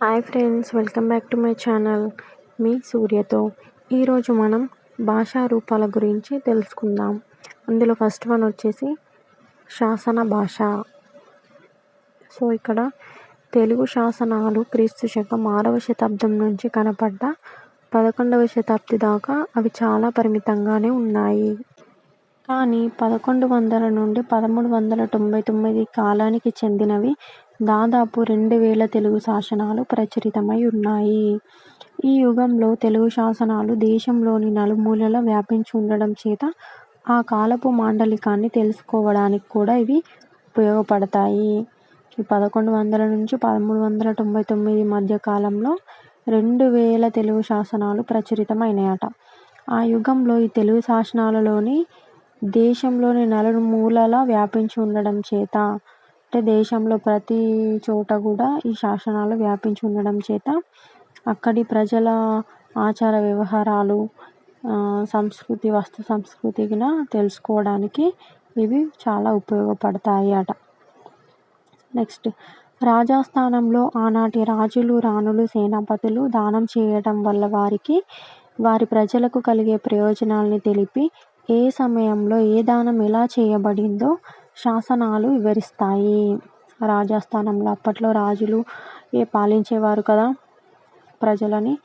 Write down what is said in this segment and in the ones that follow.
Hi friends welcome back to my channel. మీ సూర్యతో ఈరోజు మనం భాషా రూపాల గురించి తెలుసుకుందాం. అందులో ఫస్ట్ వన్ వచ్చేసి శాసన భాష. సో ఇక్కడ తెలుగు శాసనాలు క్రీస్తు శకం ఆరవ శతాబ్దం నుంచి కనపడ్డ పదకొండవ శతాబ్ది దాకా అవి చాలా పరిమితంగానే ఉన్నాయి. కానీ పదకొండు వందల నుండి పదమూడు వందల తొంభై తొమ్మిది కాలానికి చెందినవి దాదాపు రెండు వేల తెలుగు శాసనాలు ప్రచురితమై ఉన్నాయి. ఈ యుగంలో తెలుగు శాసనాలు దేశంలోని నలుమూలలా వ్యాపించి ఉండడం చేత ఆ కాలపు మాండలికాన్ని తెలుసుకోవడానికి కూడా ఇవి ఉపయోగపడతాయి. ఈ పదకొండు వందల నుంచి పదమూడు వందల తొంభై తొమ్మిది మధ్య కాలంలో రెండు వేల తెలుగు శాసనాలు ప్రచురితమైనాయట. ఆ యుగంలో ఈ తెలుగు శాసనాలలోని దేశంలోని నలుమూలలా వ్యాపించి ఉండడం చేత అంటే దేశంలో ప్రతి చోట కూడా ఈ శాసనాలు వ్యాపించి ఉండడం చేత అక్కడి ప్రజల ఆచార వ్యవహారాలు సంస్కృతి వస్తు సంస్కృతిన తెలుసుకోవడానికి ఇవి చాలా ఉపయోగపడతాయి అట నెక్స్ట్ రాజస్థానంలో ఆనాటి రాజులు రాణులు సేనాపతులు దానం చేయడం వల్ల వారికి వారి ప్రజలకు కలిగే ప్రయోజనాల్ని తెలిపి ఏ సమయంలో ఏ దానం ఎలా చేయబడిందో శాసనాలు వివరిస్తాయి. రాజస్థానంలో అప్పట్లో రాజులు ఏ పాలించేవారు కదా? ప్రజలని.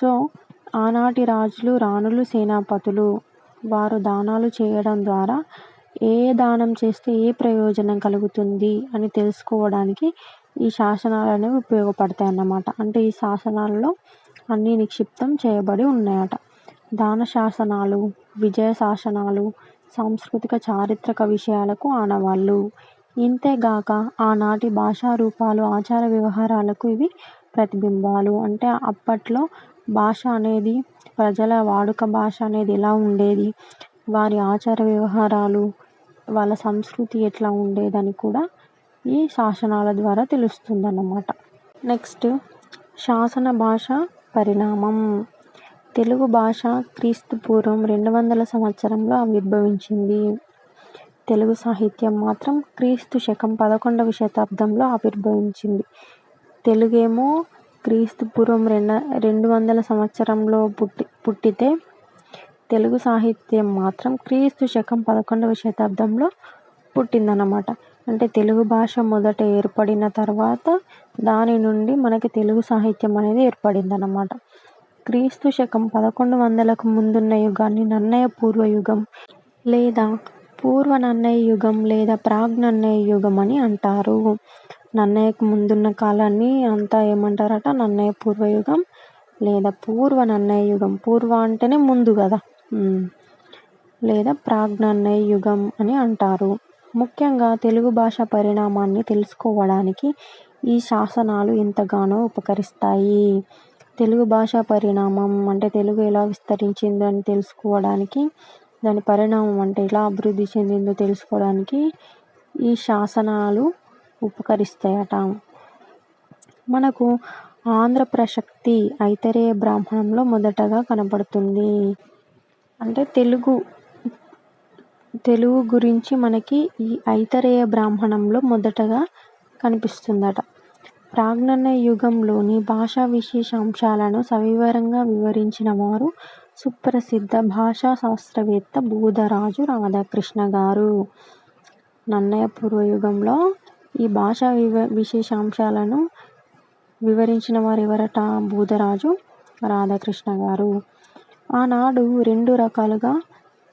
సో ఆనాటి రాజులు రాణులు సేనాపతులు వారు దానాలు చేయడం ద్వారా ఏ దానం చేస్తే ఏ ప్రయోజనం కలుగుతుంది అని తెలుసుకోవడానికి ఈ శాసనాలు అనేవి ఉపయోగపడతాయి అన్నమాట. అంటే ఈ శాసనాలలో అన్నీ నిక్షిప్తం చేయబడి ఉన్నాయట. దాన శాసనాలు విజయ శాసనాలు సాంస్కృతిక చారిత్రక విషయాలకు ఆనవాళ్ళు. ఇంతేగాక ఆనాటి భాషా రూపాలు ఆచార వ్యవహారాలకు ఇవి ప్రతిబింబాలు. అంటే అప్పట్లో భాష అనేది ప్రజల వాడుక భాష అనేది ఎలా ఉండేది? వారి ఆచార వ్యవహారాలు వాళ్ళ సంస్కృతి ఎట్లా ఉండేదని కూడా ఈ శాసనాల ద్వారా తెలుస్తుందన్నమాట. నెక్స్ట్ శాసన భాష పరిణామం. తెలుగు భాష క్రీస్తు పూర్వం రెండు వందల సంవత్సరంలో ఆవిర్భవించింది. తెలుగు సాహిత్యం మాత్రం క్రీస్తు శకం పదకొండవ శతాబ్దంలో ఆవిర్భవించింది. తెలుగేమో క్రీస్తు పూర్వం రెండ రెండు వందల సంవత్సరంలో పుట్టి పుట్టితే తెలుగు సాహిత్యం మాత్రం క్రీస్తు శకం పదకొండవ శతాబ్దంలో పుట్టిందన్నమాట. అంటే తెలుగు భాష మొదట ఏర్పడిన తర్వాత దాని నుండి మనకి తెలుగు సాహిత్యం అనేది ఏర్పడిందన్నమాట. క్రీస్తు శకం పదకొండు వందలకు ముందున్న యుగాన్ని నన్నయ పూర్వ యుగం లేదా పూర్వ నన్నయ యుగం లేదా ప్రాగ్ నన్నయ యుగం అని అంటారు. నన్నయ్యకు ముందున్న కాలాన్ని అంతా ఏమంటారట? నన్నయ పూర్వయుగం లేదా పూర్వ నన్నయ యుగం. పూర్వ అంటేనే ముందు కదా? లేదా ప్రాగ్ నన్నయ యుగం అని అంటారు. ముఖ్యంగా తెలుగు భాష పరిణామాన్ని తెలుసుకోవడానికి ఈ శాసనాలు ఎంతగానో ఉపకరిస్తాయి. తెలుగు భాష పరిణామం అంటే తెలుగు ఎలా విస్తరించిందని తెలుసుకోవడానికి దాని పరిణామం అంటే ఎలా అభివృద్ధి చెందిందో తెలుసుకోవడానికి ఈ శాసనాలు ఉపకరిస్తాయట. మనకు ఆంధ్ర ప్రశక్తి ఐతరేయ బ్రాహ్మణంలో మొదటగా కనపడుతుంది అంటే తెలుగు తెలుగు గురించి మనకి ఈ ఐతరేయ బ్రాహ్మణంలో మొదటగా కనిపిస్తుందట. ప్రాజ్ఞన యుగంలోని భాషా విశేషాంశాలను సవివరంగా వివరించిన వారు సుప్రసిద్ధ భాషా శాస్త్రవేత్త బూదరాజు రాధాకృష్ణ గారు. నన్నయ పూర్వయుగంలో ఈ భాషా వివ విశేషాంశాలను వివరించిన వారు ఎవరట బూదరాజు రాధాకృష్ణ గారు. ఆనాడు రెండు రకాలుగా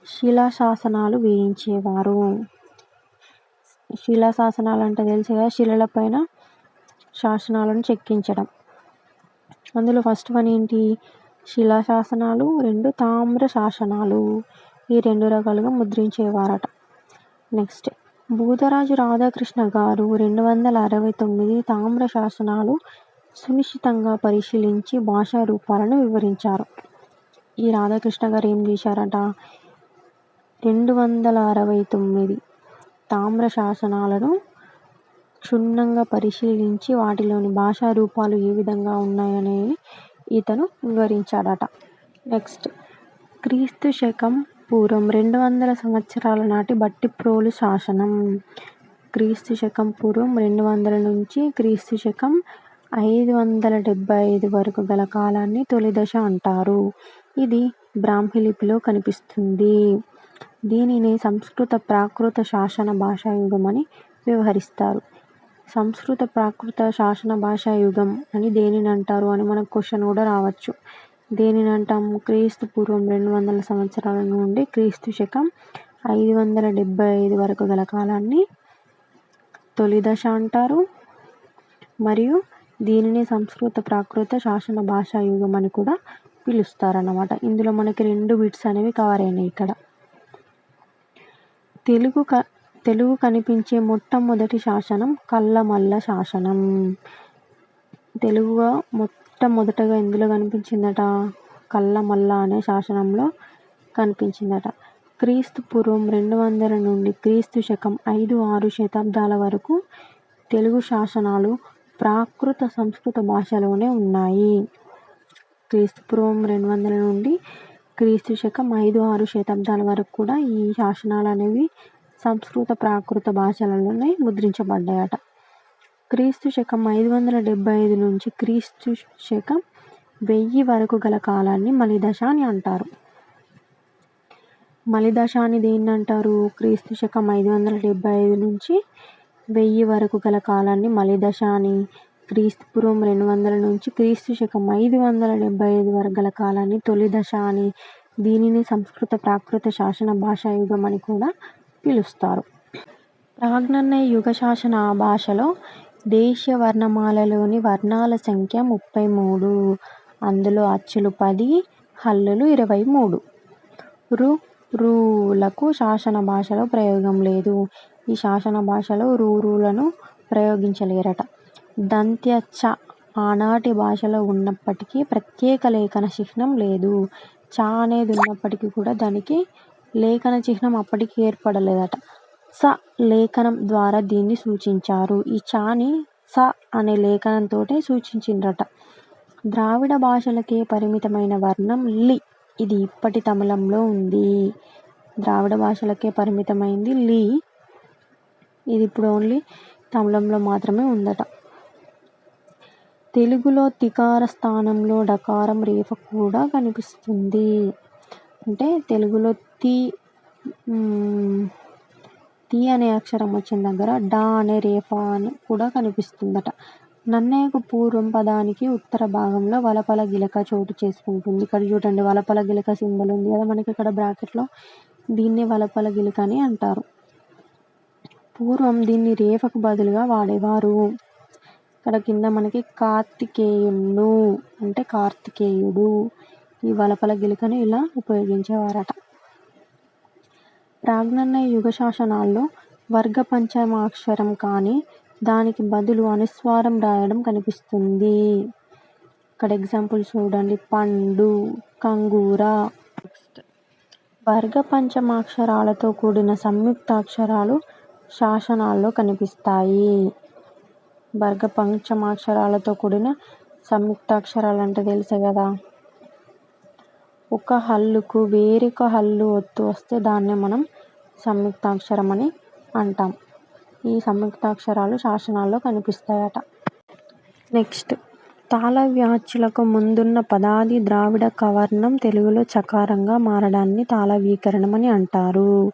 శిలాశాసనాలు వేయించేవారు. శిలాశాసనాలు అంటే తెలుసు కదా శిలలపైన శాసనాలను చెక్కించడం. అందులో ఫస్ట్ వన్ ఏంటి? శిలా శాసనాలు రెండు తామ్ర శాసనాలు. ఈ రెండు రకాలుగా ముద్రించేవారట. నెక్స్ట్ భూతరాజు రాధాకృష్ణ గారు రెండు వందల అరవై తొమ్మిది తామ్ర శాసనాలు సునిశ్చితంగా పరిశీలించి భాషా రూపాలను వివరించారు. ఈ రాధాకృష్ణ గారు ఏం చేశారట? రెండు వందల అరవై తొమ్మిది తామ్ర శాసనాలను క్షుణ్ణంగా పరిశీలించి వాటిలోని భాషా రూపాలు ఏ విధంగా ఉన్నాయని ఇతను వివరించాడట. నెక్స్ట్. క్రీస్తు శకం పూర్వం రెండు వందల సంవత్సరాల నాటి బట్టిప్రోలు శాసనం. క్రీస్తు శకం పూర్వం రెండు వందల నుంచి క్రీస్తు శకం ఐదు వందల డెబ్బై ఐదు వరకు గల కాలాన్ని తొలి దశ అంటారు. ఇది బ్రాహ్మీ లిపిలో కనిపిస్తుంది. దీనిని సంస్కృత ప్రాకృత శాసన భాషాయుగం అని వ్యవహరిస్తారు. సంస్కృత ప్రాకృత శాసన భాషా యుగం అని దేనిని అంటారు అని మనకు క్వశ్చన్ కూడా రావచ్చు. దేనిని అంటాం క్రీస్తు పూర్వం రెండు వందల సంవత్సరాల నుండి క్రీస్తు శకం ఐదు వందల డెబ్బై ఐదు వరకు గల కాలాన్ని తొలి దశ అంటారు. మరియు దీనిని సంస్కృత ప్రాకృత శాసన భాషా యుగం అని కూడా పిలుస్తారన్నమాట. ఇందులో మనకి రెండు బిట్స్ అనేవి కవర్ అయినాయి ఇక్కడ. తెలుగు క తెలుగు కనిపించే మొట్టమొదటి శాసనం కల్లమల్ల శాసనం. తెలుగుగా మొట్టమొదటగా ఎందులో కనిపించిందట? కల్లమల్ల అనే శాసనంలో కనిపించిందట. క్రీస్తు పూర్వం రెండు వందల నుండి క్రీస్తు శకం ఐదు ఆరు శతాబ్దాల వరకు తెలుగు శాసనాలు ప్రాకృత సంస్కృత భాషలోనే ఉన్నాయి. క్రీస్తు పూర్వం రెండు వందల నుండి క్రీస్తు శకం ఐదు ఆరు శతాబ్దాల వరకు కూడా ఈ శాసనాలు అనేవి సంస్కృత ప్రాకృత భాషలలోనే ముద్రించబడ్డాయట. క్రీస్తు శకం ఐదు వందల డెబ్బై ఐదు నుంచి క్రీస్తు శకం వెయ్యి వరకు గల కాలాన్ని మలిదశ అని అంటారు. మలిదశ అని దేన్ని అంటారు క్రీస్తు శకం ఐదు వందల డెబ్బై ఐదు నుంచి వెయ్యి వరకు గల కాలాన్ని మలిదశ అని క్రీస్తు పూర్వం రెండు వందల నుంచి క్రీస్తు శకం ఐదు వందల డెబ్బై ఐదు వరకు గల కాలాన్ని తొలి దశ అని దీనిని సంస్కృత ప్రాకృత శాసన భాషాయుగం అని కూడా పిలుస్తారు. ప్రాగ్నన్నయ యుగ శాసన భాషలో దేశీయ వర్ణమాలలోని వర్ణాల సంఖ్య ముప్పై మూడు అందులో అచ్చులు పది హల్లులు ఇరవై మూడు రు రూలకు శాసన భాషలో ప్రయోగం లేదు. ఈ శాసన భాషలో రూరులను ప్రయోగించలేరట. దంత్య చ ఆనాటి భాషలో ఉన్నప్పటికీ ప్రత్యేక లేఖన చిహ్నం లేదు. చ అనేది ఉన్నప్పటికీ కూడా దానికి లేఖన చిహ్నం అప్పటికి ఏర్పడలేదట. స లేఖనం ద్వారా దీన్ని సూచించారు. ఈ చాని స అనే లేఖనంతో సూచించిండ్రట. ద్రావిడ భాషలకే పరిమితమైన వర్ణం లి. ఇది ఇప్పటి తమిళంలో ఉంది. ద్రావిడ భాషలకే పరిమితమైంది లి. ఇది ఇప్పుడు ఓన్లీ తమిళంలో మాత్రమే ఉందట. తెలుగులో తికార స్థానంలో డకారం రేఫ కూడా కనిపిస్తుంది. అంటే తెలుగులో తీ తీ అనే అక్షరం వచ్చిన దగ్గర డా అనే రేఫా అని కూడా కనిపిస్తుందట. నన్నయ్యకు పూర్వం పదానికి ఉత్తర భాగంలో వలపల గిలక చోటు చేసుకుంటుంది. ఇక్కడ చూడండి వలపల గిలక సింబల్ ఉంది కదా మనకి ఇక్కడ బ్రాకెట్లో. దీన్ని వలపల గిలక అని అంటారు. పూర్వం దీన్ని రేఫకు బదులుగా వాడేవారు. ఇక్కడ కింద మనకి కార్తికేయుడు అంటే కార్తికేయుడు. ఈ వలపల గిలకను ఇలా ఉపయోగించేవారట. ప్రాజ్ఞన్నయ యుగ శాసనాల్లో వర్గ పంచమాక్షరం కానీ దానికి బదులు అనుస్వారం రాయడం కనిపిస్తుంది. ఇక్కడ ఎగ్జాంపుల్ చూడండి. పండు కంగూర. వర్గ పంచమాక్షరాలతో కూడిన సంయుక్తాక్షరాలు శాసనాల్లో కనిపిస్తాయి. వర్గ పంచమాక్షరాలతో కూడిన సంయుక్తాక్షరాలు అంటే తెలుసు కదా? ఒక హల్లుకు వేరొక హల్లు ఒత్తు వస్తే దాన్నే మనం సంయుక్తాక్షరం అని అంటాం. ఈ సంయుక్తాక్షరాలు శాసనాల్లో కనిపిస్తాయట. నెక్స్ట్ తాళ వ్యాచులకు ముందున్న పదాది ద్రావిడ కవర్ణం తెలుగులో చకారంగా మారడాన్ని తాళవీకరణం అని అంటారు.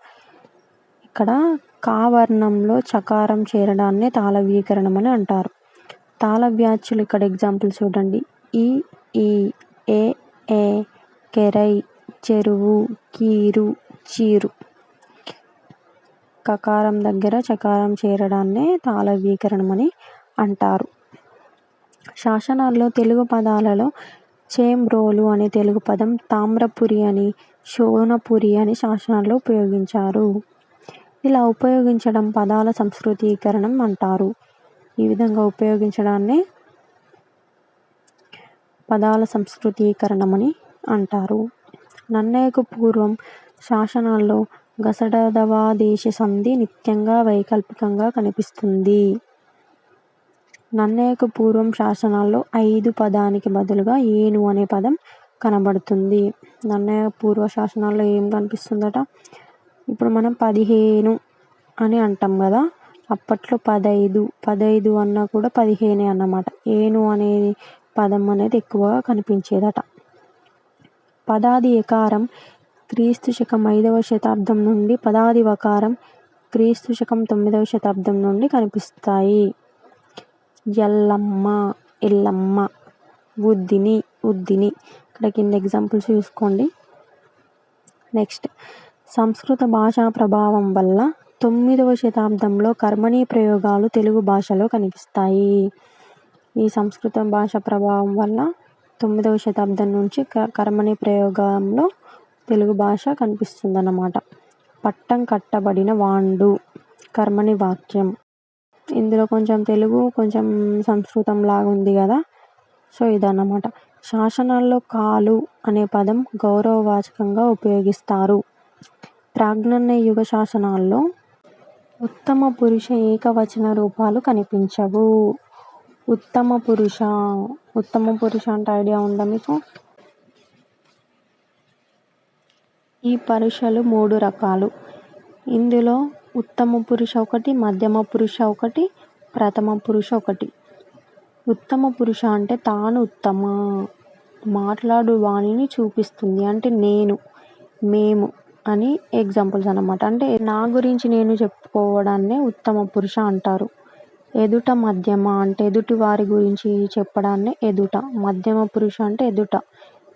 ఇక్కడ కావర్ణంలో చకారం చేరడాన్ని తాళవీకరణం అని అంటారు. తాళ వ్యాచులు ఇక్కడ ఎగ్జాంపుల్ చూడండి. ఈ ఈ ఏ ఏ కెరై చెరువు కీరు చీరు. కకారం దగ్గర చకారం చేరడాన్నే తాళవీకరణం అని అంటారు. శాసనాల్లో తెలుగు పదాలలో చేంబ్రోలు అనే తెలుగు పదం తామ్రపురి అని శోనపురి అని శాసనాల్లో ఉపయోగించారు. ఇలా ఉపయోగించడం పదాల సంస్కృతీకరణం అంటారు. ఈ విధంగా ఉపయోగించడాన్ని పదాల సంస్కృతీకరణం అని అంటారు. నన్నయ్యకు పూర్వం శాసనాల్లో గసడదవాదేశ సంధి నిత్యంగా వైకల్పికంగా కనిపిస్తుంది. నన్నయ్యకు పూర్వం శాసనాల్లో ఐదు పదానికి బదులుగా ఏను అనే పదం కనబడుతుంది. నన్నయ్య పూర్వ శాసనాల్లో ఏం కనిపిస్తుందట? ఇప్పుడు మనం పదిహేను అని అంటాం కదా అప్పట్లో పదైదు పదైదు అన్నా కూడా పదిహేనే అన్నమాట. ఏను అనేది పదం అనేది ఎక్కువగా కనిపించేదట. పదాది ఎకారం క్రీస్తు శకం ఐదవ శతాబ్దం నుండి పదాది వకారం క్రీస్తు శకం తొమ్మిదవ శతాబ్దం నుండి కనిపిస్తాయి. ఎల్లమ్మ ఎల్లమ్మ ఉద్దిని ఉద్దిని. ఇక్కడ కింద ఎగ్జాంపుల్స్ చూసుకోండి. నెక్స్ట్ సంస్కృత భాషా ప్రభావం వల్ల తొమ్మిదవ శతాబ్దంలో కర్మణీ ప్రయోగాలు తెలుగు భాషలో కనిపిస్తాయి. ఈ సంస్కృత భాష ప్రభావం వల్ల తొమ్మిదవ శతాబ్దం నుంచి క కర్మణీ ప్రయోగంలో తెలుగు భాష కనిపిస్తుందన్నమాట. పట్టం కట్టబడిన వాండు కర్మణి వాక్యం. ఇందులో కొంచెం తెలుగు కొంచెం సంస్కృతం లాగా ఉంది కదా. సో ఇదన్నమాట. శాసనాల్లో కాలు అనే పదం గౌరవవాచకంగా ఉపయోగిస్తారు. ప్రాజ్ఞాన యుగ శాసనాల్లో ఉత్తమ పురుష ఏకవచన రూపాలు కనిపించవు. ఉత్తమ పురుష ఉత్తమ పురుష అంటే ఐడియా ఉందా మీకు? ఈ పరుషలు మూడు రకాలు. ఇందులో ఉత్తమ పురుష ఒకటి మధ్యమ పురుష ఒకటి ప్రథమ పురుష ఒకటి. ఉత్తమ పురుష అంటే తాను ఉత్తమ? మాట్లాడు వాణిని చూపిస్తుంది. అంటే నేను మేము అని ఎగ్జాంపుల్స్ అన్నమాట. అంటే నా గురించి నేను చెప్పుకోవడాన్నే ఉత్తమ పురుష అంటారు. ఎదుట మధ్యమ అంటే ఎదుటి వారి గురించి చెప్పడాన్నే ఎదుట. మధ్యమ పురుష అంటే ఎదుట.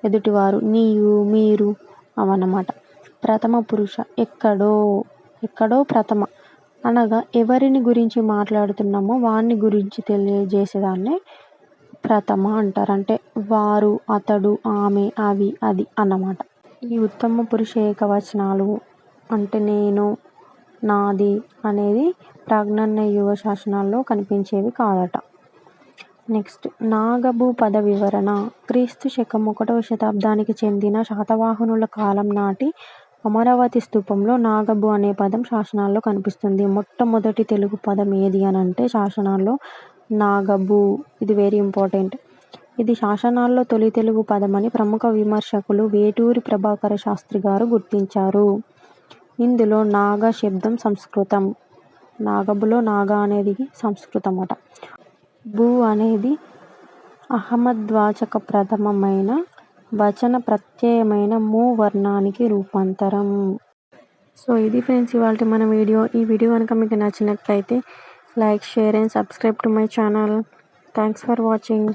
ఎదుటివారు నీవు మీరు అవన్నమాట. ప్రథమ పురుష ఎక్కడో ఎక్కడో ప్రథమ. అనగా ఎవరిని గురించి మాట్లాడుతున్నామో వారిని గురించి తెలియజేసేదాన్నే ప్రథమ అంటారు అంటే వారు అతడు ఆమె అవి అది అన్నమాట. ఈ ఉత్తమ పురుష ఏకవచనాలు అంటే నేను నాది అనేది ప్రాగ్నన్న యుగ శాసనాల్లో కనిపించేవి కాదట. నెక్స్ట్ నాగభూ పద వివరణ. క్రీస్తు శకం ఒకటవ శతాబ్దానికి చెందిన శాతవాహనుల కాలం నాటి అమరావతి స్థూపంలో నాగబు అనే పదం శాసనాల్లో కనిపిస్తుంది. మొట్టమొదటి తెలుగు పదం ఏది అని అంటే శాసనాల్లో నాగబు ఇది వెరీ ఇంపార్టెంట్ ఇది శాసనాల్లో తొలి తెలుగు పదమని ప్రముఖ విమర్శకులు వేటూరి ప్రభాకర శాస్త్రి గారు గుర్తించారు. ఇందులో నాగ శబ్దం సంస్కృతం. నాగబులో నాగ అనేది సంస్కృతం అట భూ అనేది అహమద్వాచక ప్రథమమైన వచన ప్రత్యయమైన మూ వర్ణానికి రూపాంతరం. సో ఇది ఫ్రెండ్స్ ఇవాళ మన వీడియో. ఈ వీడియో కనుక మీకు నచ్చినట్లయితే like share and subscribe to my channel. Thanks for watching.